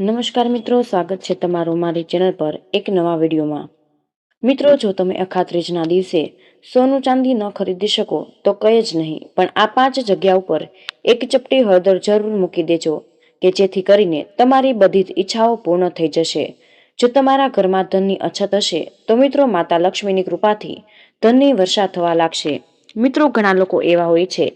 નમસ્કાર મિત્રો, સ્વાગત છે તમારું મારી ચેનલ પર એક નવા વિડીયોમાં. મિત્રો, જો તમે અખાત્રીજના દિવસે સોનું ચાંદી ન ખરીદી શકો, તો કંઈ જ નહીં, પણ આ પાંચ જગ્યા ઉપર એક ચપટી હળદર જરૂર મૂકી દેજો, કે જેથી કરીને તમારી બધી જ ઈચ્છાઓ પૂર્ણ થઈ જશે. જો તમારા ઘરમાં ધનની અછત હશે, તો મિત્રો, માતા લક્ષ્મીની કૃપાથી ધનની વર્ષા થવા લાગશે. મિત્રો, ઘણા લોકો એવા હોય છે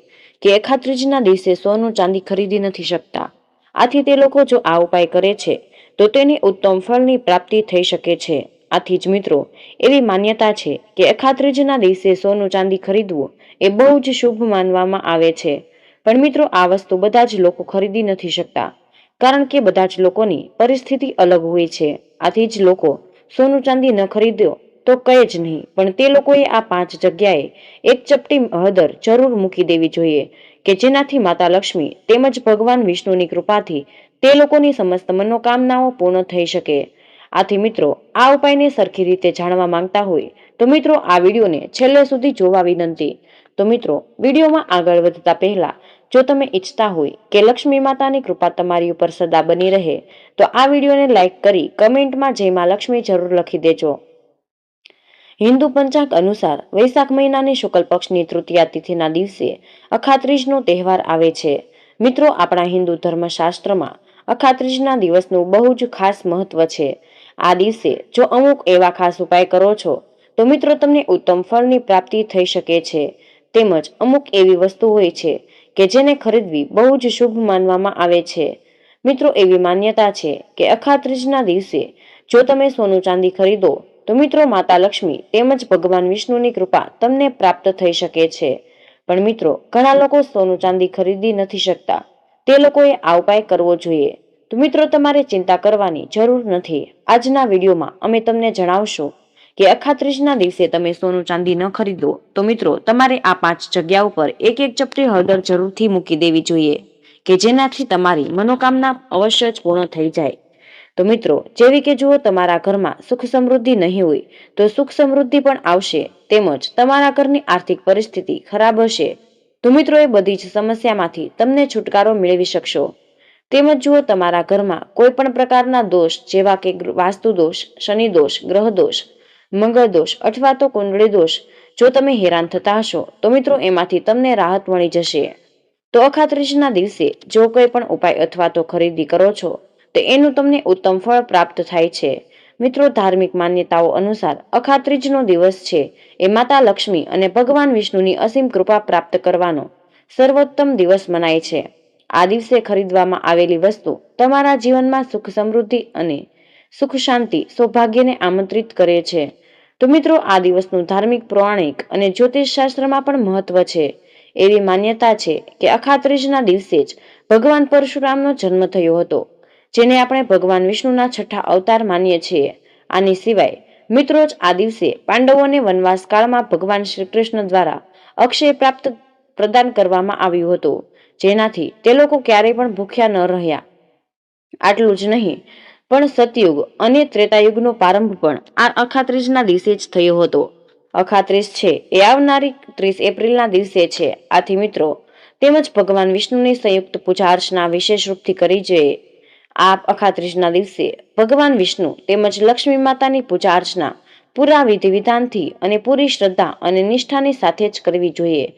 કે એકાત્રીજના દિવસે સોનું ચાંદી ખરીદી નથી શકતા. આથી તે લોકો જો આ ઉપાય કરે છે, તો તેને ઉત્તમ ફળની પ્રાપ્તિ થઈ શકે છે. આથી જ મિત્રો, એવી માન્યતા છે કે અખાત્રીજના દિવસે સોનું ચાંદી ખરીદવું એ બહુ જ શુભ માનવામાં આવે છે. પણ મિત્રો, આ વસ્તુ બધા જ લોકો ખરીદી નથી શકતા, કારણ કે બધા જ લોકોની પરિસ્થિતિ અલગ હોય છે. આથી જ લોકો સોનું ચાંદી ન ખરીદ્યો તો કઈ જ નહીં, પણ તે લોકોએ આ પાંચ જગ્યાએ એક ચપટી હળદર જરૂર મૂકી દેવી જોઈએ કે જેનાથી માતા લક્ષ્મી તેમજ ભગવાન વિષ્ણુની કૃપાથી તે લોકોની સમસ્ત મનોકામનાઓ પૂર્ણ થઈ શકે. આથી મિત્રો, આ ઉપાયને સરખી રીતે જાણવા માંગતા હોય તો મિત્રો આ વિડીયોને છેલ્લે સુધી જોવા વિનંતી. તો મિત્રો, વિડીયોમાં આગળ વધતા પહેલા, જો તમે ઈચ્છતા હોય કે લક્ષ્મી માતાની કૃપા તમારી ઉપર સદા બની રહે, તો આ વિડીયોને લાઈક કરી કમેન્ટમાં જય માં લક્ષ્મી જરૂર લખી દેજો. હિન્દુ પંચાંગ અનુસાર વૈશાખ મહિનાની શુક્લ પક્ષની તૃતીયા તિથિના દિવસે અખાત્રીજનો તહેવાર આવે છે. મિત્રો, આપણા હિન્દુ ધર્મશાસ્ત્રમાં અખાત્રીજના દિવસનું બહુ જ ખાસ મહત્વ છે. આ દિવસે જો અમુક એવા ખાસ ઉપાય કરો છો, તો મિત્રો, તમને ઉત્તમ ફળની પ્રાપ્તિ થઈ શકે છે. તેમજ અમુક એવી વસ્તુ હોય છે કે જેને ખરીદવી બહુ જ શુભ માનવામાં આવે છે. મિત્રો, એવી માન્યતા છે કે અખાત્રીજના દિવસે જો તમે સોનું ચાંદી ખરીદો તો મિત્રો માતા લક્ષ્મી તેમજ ભગવાન વિષ્ણુની કૃપા તમને પ્રાપ્ત થઈ શકે છે. પણ મિત્રો, ઘણા લોકો સોનું ચાંદી ખરીદી નથી શકતા. તે લોકોએ આ ઉપાય કરવો જોઈએ. તો મિત્રો, તમારે ચિંતા કરવાની જરૂર નથી. આજના વિડીયોમાં અમે તમને જણાવશું કે અખાત્રીજના દિવસે તમે સોનું ચાંદી ન ખરીદો તો મિત્રો, તમારે આ પાંચ જગ્યા ઉપર એક એક ચપટી હળદર જરૂરથી મૂકી દેવી જોઈએ કે જેનાથી તમારી મનોકામના અવશ્ય જ પૂર્ણ થઈ જાય. તો મિત્રો, જેવી કે જુઓ તમારા ઘરમાં સુખ સમૃદ્ધિ નહીં હોય, તો સુખ સમૃદ્ધિ પણ આવશે, તેમજ તમારા ઘરની આર્થિક પરિસ્થિતિ ખરાબ હશે. તો મિત્રો, એ બધી જ સમસ્યામાંથી તમને છુટકારો મેળવી શકશો. તેમજ જુઓ તમારા ઘરમાં કોઈ પણ પ્રકારના દોષ, જેવા કે વાસ્તુ દોષ, શનિ દોષ, ગ્રહ દોષ, મંગળ દોષ અથવા તો કુંડળી દોષ, જો તમે હેરાન થતા હશો, તો મિત્રો, એમાંથી તમને રાહત મળી જશે. તો અખાત્રીજના દિવસે જો કોઈ પણ ઉપાય અથવા તો ખરીદી કરો છો તો એનું તમને ઉત્તમ ફળ પ્રાપ્ત થાય છે. મિત્રો, ધાર્મિક માન્યતાઓ અનુસાર અખાત્રીજનો દિવસ છે. એ માતા લક્ષ્મી અને ભગવાન વિષ્ણુની અસીમ કૃપા પ્રાપ્ત કરવાનો સર્વોત્તમ દિવસ મનાય છે. આ દિવસે ખરીદવામાં આવેલી વસ્તુ તમારા જીવનમાં સુખ સમૃદ્ધિ અને સુખ શાંતિ સૌભાગ્યને આમંત્રિત કરે છે. તો મિત્રો, આ દિવસનું ધાર્મિક પૌરાણિક અને જ્યોતિષ શાસ્ત્રમાં પણ મહત્વ છે. એવી માન્યતા છે કે અખાત્રીજના દિવસે જ ભગવાન પરશુરામનો જન્મ થયો હતો. જેને આપણે ભગવાન વિષ્ણુના છઠ્ઠા અવતાર માનીએ છીએ. આની સિવાય, મિત્રો જ આ દિવસે પાંડવોને વનવાસ કાળમાં ભગવાન શ્રી કૃષ્ણ દ્વારા અક્ષય પ્રાપ્ત પ્રદાન કરવામાં આવ્યું હતું. જેનાથી તે લોકો ક્યારેય પણ ભૂખ્યા ન રહ્યા. આટલું જ નહીં, પણ સતયુગ અને ત્રેતાયુગનો પ્રારંભ પણ આ અખાત્રીજના દિવસે જ થયો હતો. અખાત્રીજ છે એ આવનારી ત્રીસ એપ્રિલના દિવસે છે. આથી મિત્રો, તેમજ ભગવાન વિષ્ણુની સંયુક્ત પૂજા અર્ચના વિશેષ રૂપથી કરી જોઈએ આ અખાત્રીજના દિવસે ભગવાન વિષ્ણુ તેમજ લક્ષ્મી માતાની પૂજા અર્ચના, પૂરા વિધિ વિધાનથી અને પૂરી શ્રદ્ધા અને નિષ્ઠાની સાથે જ કરવી જોઈએ.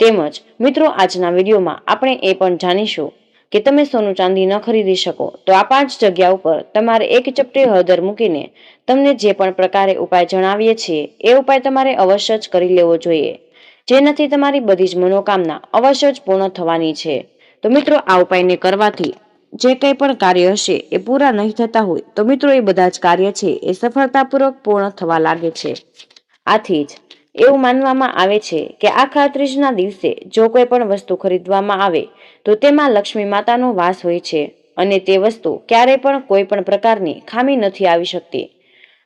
તેમજ મિત્રો, આજના વિડીયોમાં આપણે એ પણ જાણીશું કે તમે સોનું ચાંદી ન ખરીદી શકો, તો આ પાંચ જગ્યા ઉપર તમારે એક ચપટી હળદર મૂકીને તમને જે પણ પ્રકારે ઉપાય જણાવીએ છીએ, એ ઉપાય તમારે અવશ્ય જ કરી લેવો જોઈએ. જેનાથી તમારી બધી જ મનોકામના અવશ્ય જ પૂર્ણ થવાની છે. તો મિત્રો, આ ઉપાયને કરવાથી જે કંઈ પણ કાર્ય હશે એ પૂરા નહીં થતા હોય, તો મિત્રો એ બધા જ કાર્ય છે એ સફળતાપૂર્વક પૂર્ણ થવા લાગે છે. આથી જ એવું માનવામાં આવે છે કે આ ખાત્રીજના દિવસે જો કોઈ પણ વસ્તુ ખરીદવામાં આવે, તો તેમાં લક્ષ્મી માતાનો વાસ હોય છે અને તે વસ્તુ ક્યારેય પણ કોઈ પણ પ્રકારની ખામી નથી આવી શકતી.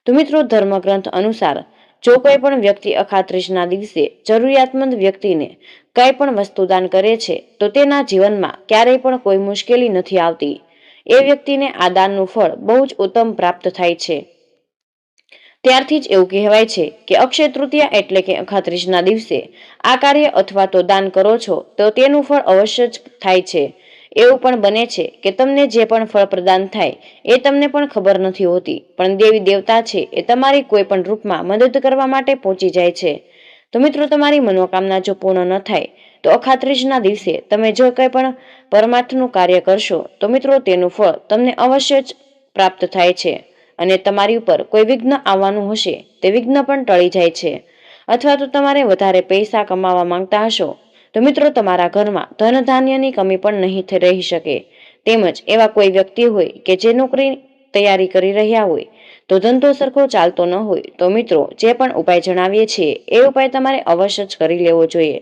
તો મિત્રો ધર્મગ્રંથ અનુસાર જો કોઈ પણ વ્યક્તિ અખાત્રીજના દિવસે જરૂરિયાતમંદ વ્યક્તિને કંઈ પણ વસ્તુ દાન કરે છે, તો તેના જીવનમાં ક્યારેય પણ કોઈ મુશ્કેલી નથી આવતી. એ વ્યક્તિને આ દાનનું ફળ બહુ જ ઉત્તમ પ્રાપ્ત થાય છે. ત્યારથી જ એવું કહેવાય છે કે અક્ષય તૃતીયા એટલે કે અખાત્રીજના દિવસે આ કાર્ય અથવા તો દાન કરો છો, તો તેનું ફળ અવશ્ય જ થાય છે. એવું પણ બને છે કે તમને જે પણ ફળ પ્રદાન થાય એ તમને પણ ખબર નથી હોતી, પણ દેવી દેવતા છે એ તમારી કોઈ પણ રૂપમાં મદદ કરવા માટે પહોંચી જાય છે. તો મિત્રો, તમારી મનોકામના જો પૂર્ણ ન થાય, તો અખાત્રીજના દિવસે તમે જો કંઈ પણ પરમાર્થનું કાર્ય કરશો, તો મિત્રો, તેનું ફળ તમને અવશ્ય જ પ્રાપ્ત થાય છે અને તમારી ઉપર કોઈ વિઘ્ન આવવાનું હશે તે વિઘ્ન પણ ટળી જાય છે. અથવા તો તમારે વધારે પૈસા કમાવા માંગતા હશો તો મિત્રો, તમારા ઘરમાં ધન ધાન્યની કમી પણ નહીં રહી શકે. તેમજ એવા કોઈ વ્યક્તિ હોય કે જે નોકરી તૈયારી કરી રહ્યા હોય, તો ધંધો સરખો ચાલતો ન હોય. તો મિત્રો, જે પણ ઉપાય જણાવીએ છીએ, એ ઉપાય તમારે અવશ્ય જ કરી લેવો જોઈએ.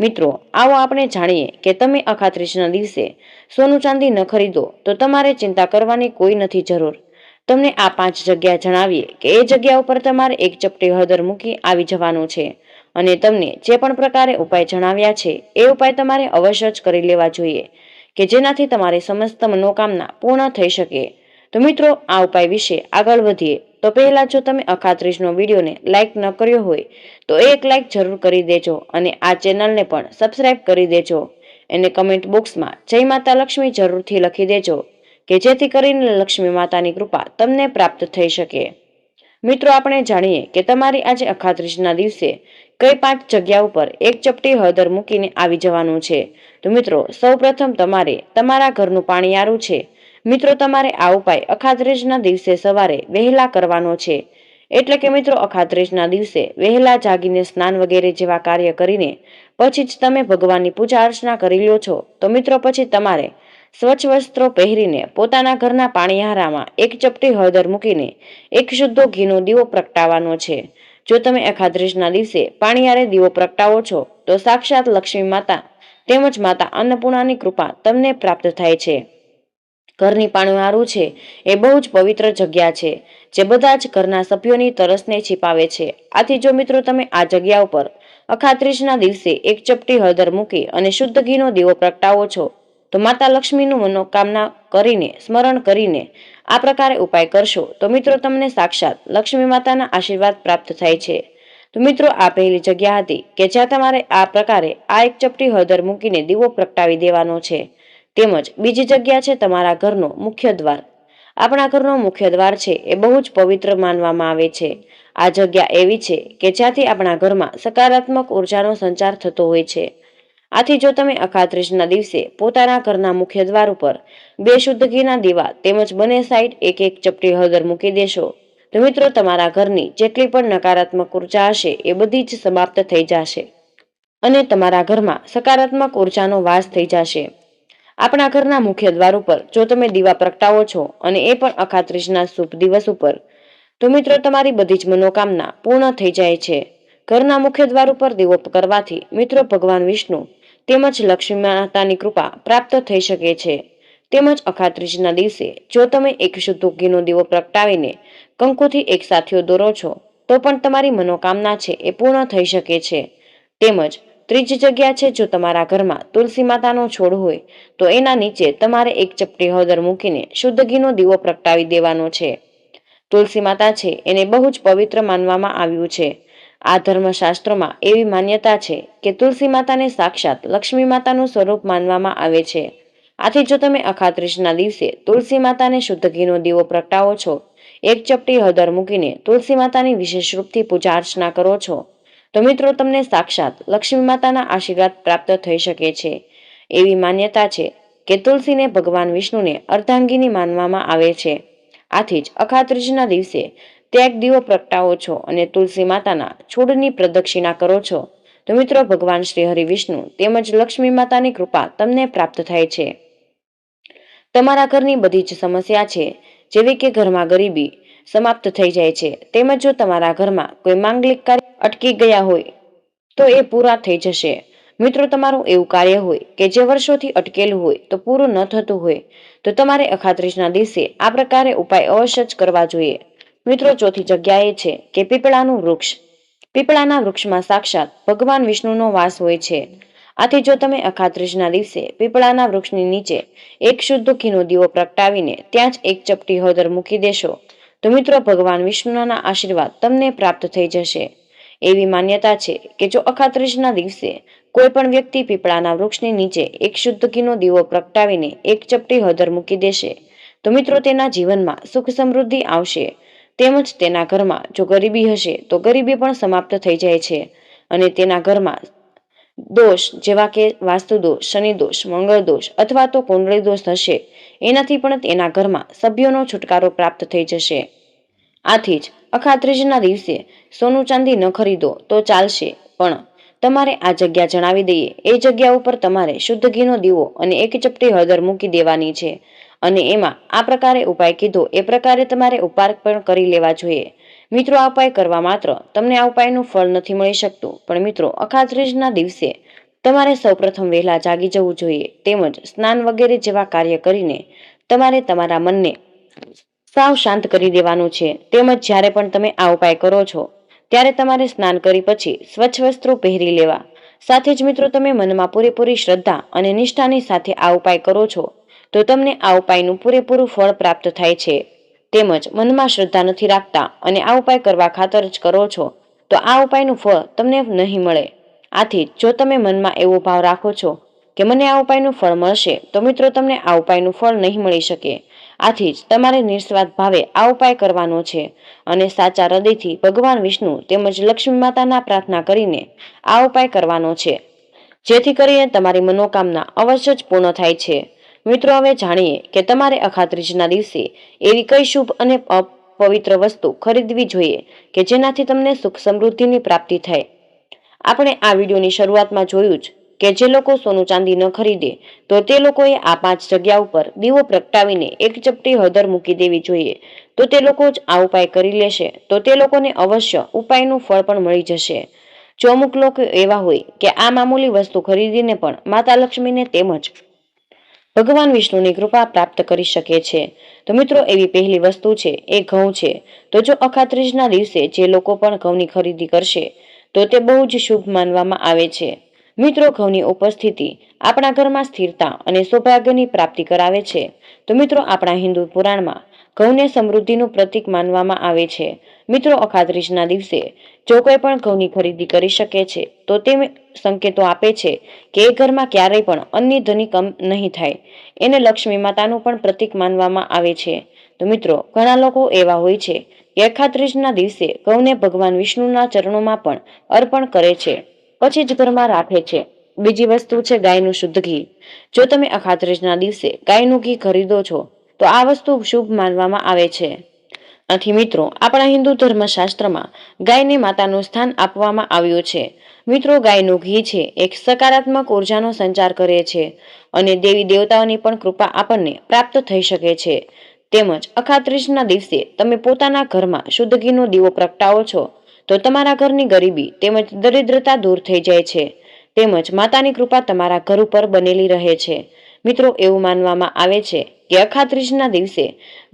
મિત્રો, આવો આપણે જાણીએ કે તમે અખાત્રીજના દિવસે સોનું ચાંદી ન ખરીદો, તો તમારે ચિંતા કરવાની કોઈ નથી જરૂર. તમને આ પાંચ જગ્યા જણાવીએ કે એ જગ્યા ઉપર તમારે એક ચપટી હળદર મૂકી આવી જવાનું છે. અને તમને જે પણ પ્રકારે ઉપાય જણાવ્યા છે, એ ઉપાય તમારે અવશ્ય જ કરી લેવા જોઈએ, કે જેનાથી તમારી સમસ્ત મનોકામના પૂર્ણ થઈ શકે. તો મિત્રો, આ ઉપાય વિશે આગળ વધીએ. તો પહેલા જો તમે અખાત્રીસનો વિડીયોને લાઇક ન કર્યો હોય, તો એક લાઇક જરૂર કરી દેજો અને આ ચેનલને પણ સબસ્ક્રાઇબ કરી દેજો. એને કમેન્ટ બોક્સમાં જય માતા લક્ષ્મી જરૂરથી લખી દેજો, કે જેથી કરીને લક્ષ્મી માતાની કૃપા તમને પ્રાપ્ત થઈ શકે. મિત્રો, આપણે જાણીએ કે તમારી આજે અખાત્રીજના દિવસે કઈ પાંચ જગ્યા ઉપર એક ચપટી હળદર મૂકીને આવી જવાનું છે? તો મિત્રો, સૌપ્રથમ તમારે તમારા ઘરનું પાણીયારું છે. મિત્રો, તમારે આ ઉપાય અખાત્રીજના દિવસે સવારે વહેલા કરવાનો છે. એટલે કે મિત્રો, અખાત્રીજના દિવસે વહેલા જાગીને સ્નાન વગેરે જેવા કાર્ય કરીને પછી જ તમે ભગવાનની પૂજા અર્ચના કરી લ્યો છો. તો મિત્રો, પછી તમારે સ્વચ્છ વસ્ત્રો પહેરીને પોતાના ઘરના પાણીહારામાં એક ચપટી હળદર મૂકીને એક શુદ્ધો ઘીનો દીવો પ્રગટાવવાનો છે. જો તમે એકાદશના દિવસે પાણીયારે દીવો પ્રગટાવો છો, તો સાક્ષાત લક્ષ્મી માતા તેમજ માતા અન્નપૂર્ણાની કૃપા તમને પ્રાપ્ત થાય છે. ઘરની પાણીવારું છે, એ બહુ જ પવિત્ર જગ્યા છે, જે બધા જ ઘરના સભ્યોની તરસને છીપાવે છે. આથી જો મિત્રો તમે આ જગ્યા ઉપર અખાત્રીજના દિવસે એક ચપટી હળદર મૂકી અને શુદ્ધ ઘીનો દીવો પ્રગટાવો છો, તો માતા લક્ષ્મીનું મનોકામના કરીને, સ્મરણ કરીને આ પ્રકારે ઉપાય કરશો તો મિત્રો તમને સાક્ષાત લક્ષ્મી માતાના આશીર્વાદ પ્રાપ્ત થાય છે. તો મિત્રો, આ પહેલી જગ્યા હતી કે જ્યાં તમારે આ પ્રકારે આ એક ચપટી હળદર મૂકીને દીવો પ્રગટાવી દેવાનો છે. તેમજ બીજી જગ્યા છે તમારા ઘરનો મુખ્ય દ્વાર. આપણા ઘરનો મુખ્ય દ્વાર છે એ બહુ જ પવિત્ર માનવામાં આવે છે. આ જગ્યા એવી છે કે જ્યાંથી આપણા ઘરમાં સકારાત્મક ઉર્જાનો સંચાર થતો હોય છે. આથી જો તમે અખાત્રીજના દિવસે પોતાના ઘરના મુખ્ય દ્વાર ઉપર બે શુદ્ધ ઘીના દીવા તેમજ બંને સાઈડ એક એક ચપટી હળદર મૂકી દેશો, તો મિત્રો તમારા ઘરની જેટલી પણ નકારાત્મક ઊર્જા હશે એ બધી જ સમાપ્ત થઈ જશે અને તમારા ઘરમાં સકારાત્મક ઉર્જાનો વાસ થઈ જશે. આપણા ઘરના મુખ્ય દ્વાર ઉપર જો તમે દીવા પ્રગટાવો છો અને એ પણ અખાત્રીજના શુભ દિવસ ઉપર, તો મિત્રો તમારી બધી જ મનોકામના પૂર્ણ થઈ જાય છે. ઘરના મુખ્ય દ્વાર ઉપર દીવો કરવાથી મિત્રો ભગવાન વિષ્ણુ તેમજ લક્ષ્મી માતાની કૃપા પ્રાપ્ત થઈ શકે છે. તેમજ અખાત્રીજના દિવસે જો તમે એક શુદ્ધ ઘીનો દીવો પ્રગટાવીને કંકુથી એક સાથીઓ દોરો છો, તો પણ તમારી મનોકામના છે એ પૂર્ણ થઈ શકે છે. તેમજ ત્રીજી જગ્યા છે જો તમારા ઘરમાં તુલસી માતાનો છોડ હોય, તો એના નીચે તમારે એક ચપટી હળદર મૂકીને શુદ્ધ ઘીનો દીવો પ્રગટાવી દેવાનો છે. તુલસી માતા છે એને બહુ જ પવિત્ર માનવામાં આવ્યું છે. આ ધર્મશાસ્ત્રોમાં એવી માન્યતા છે કે તુલસી માતાને સાક્ષાત લક્ષ્મી માતાનું સ્વરૂપ માનવામાં આવે છે. આથી જો તમે અખાત્રીજના દિવસે તુલસી માતાને શુદ્ધ ઘીનો દીવો પ્રગટાવો છો, એક ચપટી હળદર મૂકીને તુલસી માતાની વિશેષ રૂપથી પૂજા અર્ચના કરો છો, તો મિત્રો તમને સાક્ષાત લક્ષ્મી માતાના આશીર્વાદ પ્રાપ્ત થઈ શકે છે. એવી માન્યતા છે કે તુલસીને ભગવાન વિષ્ણુને અર્ધાંગીની માનવામાં આવે છે. આથી જ અખાત્રીજના દિવસે ત્યાગ દીવો પ્રગટાવો છો અને તુલસી માતાના છોડની પ્રદક્ષિણા કરો છો. તો મિત્રો, ભગવાન શ્રી હરિ વિષ્ણુ તેમજ લક્ષ્મી માતાની કૃપા તમને પ્રાપ્ત થાય છે. તમારા ઘરની બધી જ સમસ્યા છે, જેવી કે ઘરમાં ગરીબી સમાપ્ત થઈ જાય છે, તેમજ જો તમારા ઘરમાં કોઈ માંગલિક કાર્ય અટકી ગયા હોય, તો એ પૂરા થઈ જશે. મિત્રો, તમારું એવું કાર્ય હોય કે જે વર્ષોથી અટકેલું હોય, તો પૂરું ન થતું હોય, તો તમારે અખાત્રીજના દિવસે આ પ્રકારે ઉપાય અવશ્ય જ કરવા જોઈએ. મિત્રો, ચોથી જગ્યાએ છે કે પીપળાનું વૃક્ષ. પીપળાના વૃક્ષમાં સાક્ષાત ભગવાન વિષ્ણુનો વાસ હોય છે. આથી જો તમે અખાત્રીજના દિવસે પીપળાના વૃક્ષની નીચે એક શુદ્ધ ઘીનો દીવો પ્રગટાવીને ત્યાં જ એક ચપટી હળદર મૂકી દેશો, તો મિત્રો, ભગવાન વિષ્ણુના આશીર્વાદ તમને પ્રાપ્ત થઈ જશે. એવી માન્યતા છે કે જો અખાત્રીજના દિવસે કોઈ પણ વ્યક્તિ પીપળાના વૃક્ષની નીચે એક શુદ્ધ ઘીનો દીવો પ્રગટાવીને એક ચપટી હળદર મૂકી દેશે, તો મિત્રો, તેના જીવનમાં સુખ સમૃદ્ધિ આવશે. તેમજ તેના ઘરમાં જો ગરીબી હશે તો ગરીબી પણ સમાપ્ત થઈ જાય છે અને તેના ઘરમાં દોષ જેવા કે વાસ્તુ દોષ, શનિ દોષ, મંગળ દોષ અથવા તો કુંડળી દોષ હશે, એનાથી પણ તેના ઘરમાં સભ્યોનો છુટકારો પ્રાપ્ત થઈ જશે. આથી જ અખાત્રીજના દિવસે સોનું ચાંદી ન ખરીદો તો ચાલશે, પણ તમારે આ જગ્યા જણાવી દઈએ. એ જગ્યા ઉપર તમારે શુદ્ધ ઘીનો દીવો અને એક ચપટી હળદર મૂકી દેવાની છે. અને એમાં આ પ્રકારે ઉપાય કીધો એ પ્રકારે તમારે ઉપાય પણ કરી લેવા જોઈએ. મિત્રો, આ ઉપાય કરવા માત્ર તમને આ ઉપાયનું ફળ નથી મળી શકતું. પણ મિત્રો, અખાત્રીજના દિવસે તમારે સૌપ્રથમ વહેલા જાગી જવું જોઈએ, તેમજ સ્નાન વગેરે જેવા કાર્ય કરીને તમારે તમારા મનને સાવ શાંત કરી દેવાનું છે. તેમજ જ્યારે પણ તમે આ ઉપાય કરો છો, ત્યારે તમારે સ્નાન કરી પછી સ્વચ્છ વસ્ત્રો પહેરી લેવા. સાથે જ મિત્રો, તમે મનમાં પૂરેપૂરી શ્રદ્ધા અને નિષ્ઠાની સાથે આ ઉપાય કરો છો. તો તમને આ ઉપાયનું પૂરેપૂરું ફળ પ્રાપ્ત થાય છે. તેમજ મનમાં શ્રદ્ધા નથી રાખતા અને આ ઉપાય કરવા ખાતર જ કરો છો. તો આ ઉપાયનું ફળ તમને નહીં મળે. આથી જો તમે મનમાં એવો ભાવ રાખો છો કે મને આ ઉપાયનું ફળ મળશે, તો મિત્રો તમને આ ઉપાયનું ફળ નહીં મળી શકે. આથી જ તમારે નિસ્વાર્થ ભાવે આ ઉપાય કરવાનો છે અને સાચા હૃદયથી ભગવાન વિષ્ણુ તેમજ લક્ષ્મી માતાના પ્રાર્થના કરીને આ ઉપાય કરવાનો છે. જેથી કરીને તમારી મનોકામના અવશ્ય જ પૂર્ણ થાય છે. મિત્રો, હવે જાણીએ કે તમારે અખાત્રીજના દિવસે એવી કઈ શુભ અને પવિત્ર વસ્તુ ખરીદવી જોઈએ કે જેનાથી તમને સુખ સમૃદ્ધિની પ્રાપ્તિ થાય. આપણે આ વિડીયોની શરૂઆતમાં જોયું જ કે જે લોકો સોનું ચાંદી ન ખરીદે, તો તે લોકોએ આ પાંચ જગ્યા ઉપર દીવો પ્રગટાવીને એક ચપટી હળદર મૂકી દેવી જોઈએ. તો તે લોકો જ આ ઉપાય કરી લેશે, તો તે લોકોને અવશ્ય ઉપાયનું ફળ પણ મળી જશે. જો અમુક લોકો એવા હોય કે આ મામૂલી વસ્તુ ખરીદીને પણ માતા લક્ષ્મીને તેમજ ભગવાન વિષ્ણુની કૃપા પ્રાપ્ત કરી શકે છે. તો મિત્રો, એવી પહેલી વસ્તુ છે, એ ઘઉં છે. તો જો અખાત્રીજના દિવસે જે લોકો પણ ઘઉંની ખરીદી કરશે, તો તે બહુ જ શુભ માનવામાં આવે છે. મિત્રો, ઘઉંની ઉપસ્થિતિ આપણા ઘરમાં સ્થિરતા અને સૌભાગ્યની પ્રાપ્તિ કરાવે છે. તો મિત્રો, આપણા હિન્દુ પુરાણમાં ઘઉંને સમૃદ્ધિનું પ્રતીક માનવામાં આવે છે. મિત્રો, અખાત્રીજના દિવસે જો કોઈ પણ ઘઉંની ખરીદી કરી શકે છે, તો તે સંકેતો આપે છે કે એ ઘરમાં ક્યારેય પણ અન્ય ધની કમ નહીં થાય. એને લક્ષ્મી માતાનું પણ પ્રતીક માનવામાં આવે છે. તો મિત્રો, ઘણા લોકો એવા હોય છે કે અખાત્રીજના દિવસે ઘઉંને ભગવાન વિષ્ણુના ચરણોમાં પણ અર્પણ કરે છે. પછી જ ઘરમાં રાખે છે. બીજી વસ્તુ છે ગાયનું શુદ્ધ ઘી. જો તમે અખાત્રીજના દિવસે ગાયનું ઘી ખરીદો છો તો આ વસ્તુ શુભ માનવામાં આવે છે. આથી મિત્રો, આપણા હિન્દુ ધર્મશાસ્ત્રમાં ગાયને માતાનું સ્થાન આપવામાં આવ્યું છે. મિત્રો, ગાયનું ઘી છે, એક સકારાત્મક ઉર્જાનો સંચાર કરે છે અને દેવી દેવતાઓની પણ કૃપા આપણને પ્રાપ્ત થઈ શકે છે. તેમજ અખાત્રીજના દિવસે તમે પોતાના ઘરમાં શુદ્ધ ઘીનો દીવો પ્રગટાવો છો, તો તમારા ઘરની ગરીબી તેમજ દરિદ્રતા દૂર થઈ જાય છે. તેમજ માતાની કૃપા તમારા ઘર ઉપર બનેલી રહે છે. મિત્રો, એવું માનવામાં આવે છે કે અખાત્રીજના દિવસે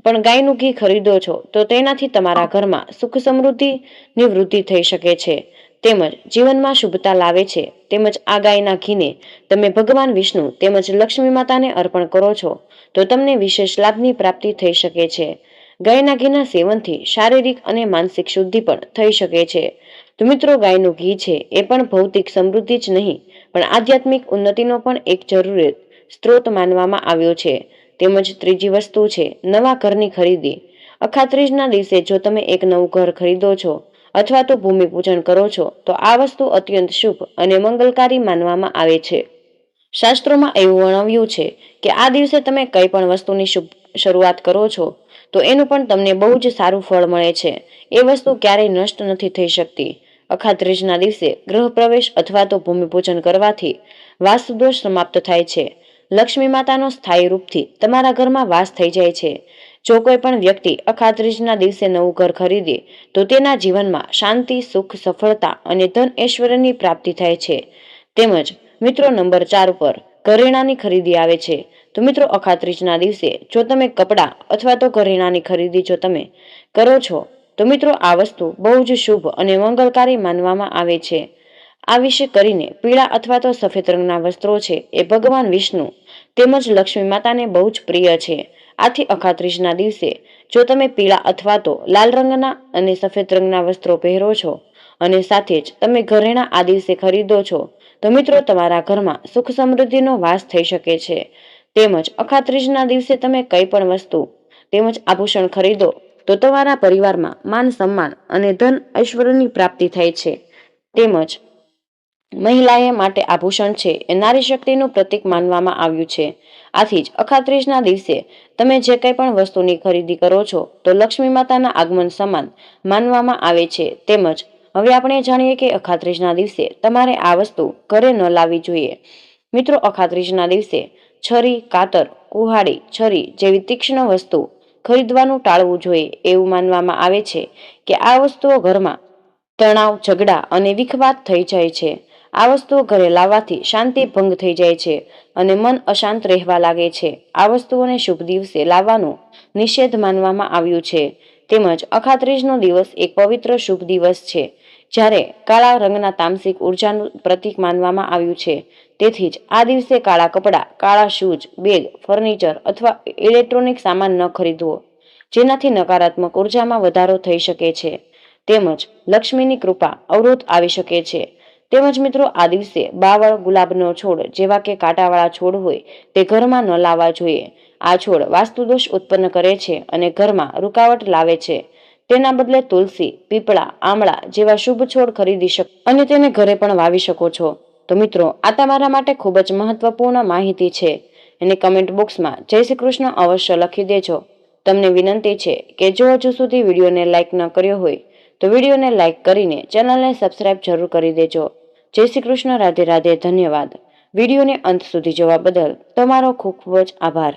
પણ ગાયનું ઘી ખરીદો છો, તો તેનાથી તમારા ઘરમાં સુખ સમૃદ્ધિની વૃદ્ધિ થઈ શકે છે. તેમજ જીવનમાં શુભતા લાવે છે. તેમજ આ ગાયના ઘીને તમે ભગવાન વિષ્ણુ તેમજ લક્ષ્મી માતાને અર્પણ કરો છો, તો તમને વિશેષ લાભની પ્રાપ્તિ થઈ શકે છે. ગાયના ઘીના સેવનથી શારીરિક અને માનસિક શુદ્ધિ પણ થઈ શકે છે. તો મિત્રો, ગાયનું ઘી છે એ પણ ભૌતિક સમૃદ્ધિ જ નહીં, પણ આધ્યાત્મિક ઉન્નતિનો પણ એક જરૂરી સ્ત્રોત માનવામાં આવ્યો છે. તેમજ ત્રીજી વસ્તુ છે, નવા ઘરની ખરીદી. અખાત્રીજના દિવસે જો તમે એક નવું ઘર ખરીદો છો અથવા તો ભૂમિપૂજન કરો છો, તો આ વસ્તુ અત્યંત શુભ અને મંગલકારી માનવામાં આવે છે. શાસ્ત્રોમાં એવું વર્ણવ્યું છે કે આ દિવસે તમે કંઈ પણ વસ્તુની શુભ શરૂઆત કરો છો, તો એનું પણ તમને બહુ જ સારું ફળ મળે છે. એ વસ્તુ ક્યારેય નષ્ટ નથી થઈ શકતી. અખાત્રીજના દિવસે ગ્રહ પ્રવેશ અથવા તો ભૂમિપૂજન કરવાથી વાસ્તુદોષ સમાપ્ત થાય છે. લક્ષ્મી માતાનો સ્થાયી રૂપથી તમારા ઘરમાં વાસ થઈ જાય છે. જો કોઈ પણ વ્યક્તિ અખાત્રીજના દિવસે નવું ઘર ખરીદે, તો તેના જીવનમાં શાંતિ, સુખ, સફળતા અને ધન ઐશ્વર્યની પ્રાપ્તિ થાય છે. તેમજ મિત્રો નંબર ચાર ઉપર ઘરેણાની ખરીદી આવે છે. તો મિત્રો અખાત્રીજના દિવસે જો તમે કપડાં અથવા તો ઘરેણાની ખરીદી જો તમે કરો છો, તો મિત્રો આ વસ્તુ બહુ જ શુભ અને મંગળકારી માનવામાં આવે છે. આ વિશે કરીને પીળા અથવા તો સફેદ રંગના વસ્ત્રો છે એ ભગવાન વિષ્ણુ તેમજ લક્ષ્મી માતાને બહુ જ પ્રિય છે. આથી અખાત્રીજના દિવસે જો તમે પીળા અથવા તો લાલ રંગના અને સફેદ રંગના વસ્ત્રો પહેરો છો અને સાથે જ તમે ઘરેણા આ દિવસે ખરીદો છો, તો મિત્રો તમારા ઘરમાં સુખ સમૃદ્ધિનો વાસ થઈ શકે છે. તેમજ અખાત્રીજના દિવસે તમે કંઈ પણ વસ્તુ તેમજ આભૂષણ ખરીદો, તો તમારા પરિવારમાં માન સન્માન અને ધન ઐશ્વર્યની પ્રાપ્તિ થાય છે. તેમજ મહિલાએ માટે આભૂષણ છે એ નારી શક્તિનું પ્રતીક માનવામાં આવ્યું છે. આથી જ અખાત્રીજના દિવસે તમે જે કંઈ પણ વસ્તુની ખરીદી કરો છો, તો લક્ષ્મી માતાના આગમન સમાન માનવામાં આવે છે. તેમજ હવે આપણે જાણીએ કે અખાત્રીજના દિવસે તમારે આ વસ્તુ ઘરે ન લાવવી જોઈએ. મિત્રો, અખાત્રીજના દિવસે છરી, કાતર, કુહાડી, છરી જેવી તીક્ષ્ણ વસ્તુ ખરીદવાનું ટાળવું જોઈએ એવું માનવામાં આવે છે કે આ વસ્તુઓ ઘરમાં તણાવ, ઝઘડા અને વિખવાદ થઈ જાય છે. આ વસ્તુઓ ઘરે લાવવાથી શાંતિ ભંગ થઈ જાય છે અને મન અશાંત રહેવા લાગે છે. આ વસ્તુઓને શુભ દિવસે લાવવાનું નિષેધ માનવામાં આવ્યું છે. તેમજ અખાત્રીજનો દિવસ એક પવિત્ર શુભ દિવસ છે, જ્યારે કાળા રંગના તામસિક ઉર્જાનું પ્રતીક માનવામાં આવ્યું છે. તેથી જ આ દિવસે કાળા કપડાં, કાળા શૂઝ, બેગ, ફર્નિચર અથવા ઇલેક્ટ્રોનિક સામાન ન ખરીદવો, જેનાથી નકારાત્મક ઉર્જામાં વધારો થઈ શકે છે. તેમજ લક્ષ્મીની કૃપા અવરોધ આવી શકે છે. તેમજ મિત્રો આ દિવસે બાવળ ગુલાબનો છોડ જેવા કે કાંટાવાળા છોડ હોય તે ઘરમાં ન લાવવા જોઈએ. આ છોડ વાસ્તુદોષ ઉત્પન્ન કરે છે અને ઘરમાં રૂકાવટ લાવે છે. તેના બદલે તુલસી, પીપળા, આમળા જેવા શુભ છોડ ખરીદી શકો, અને તેને ઘરે પણ વાવી શકો છો. તો મિત્રો, આ તમારા માટે ખૂબ જ મહત્વપૂર્ણ માહિતી છે. અને કમેન્ટ બોક્સમાં જય શ્રી કૃષ્ણ અવશ્ય લખી દેજો. તમને વિનંતી છે કે જો હજુ સુધી વિડીયોને લાઇક ન કર્યો હોય તો વિડીયોને લાઇક કરીને ચેનલને સબસ્ક્રાઇબ જરૂર કરી દેજો. જય શ્રી કૃષ્ણ, રાધે રાધે, ધન્યવાદ. વિડીયોને અંત સુધી જોવા બદલ તમારો ખૂબ ખૂબ જ આભાર.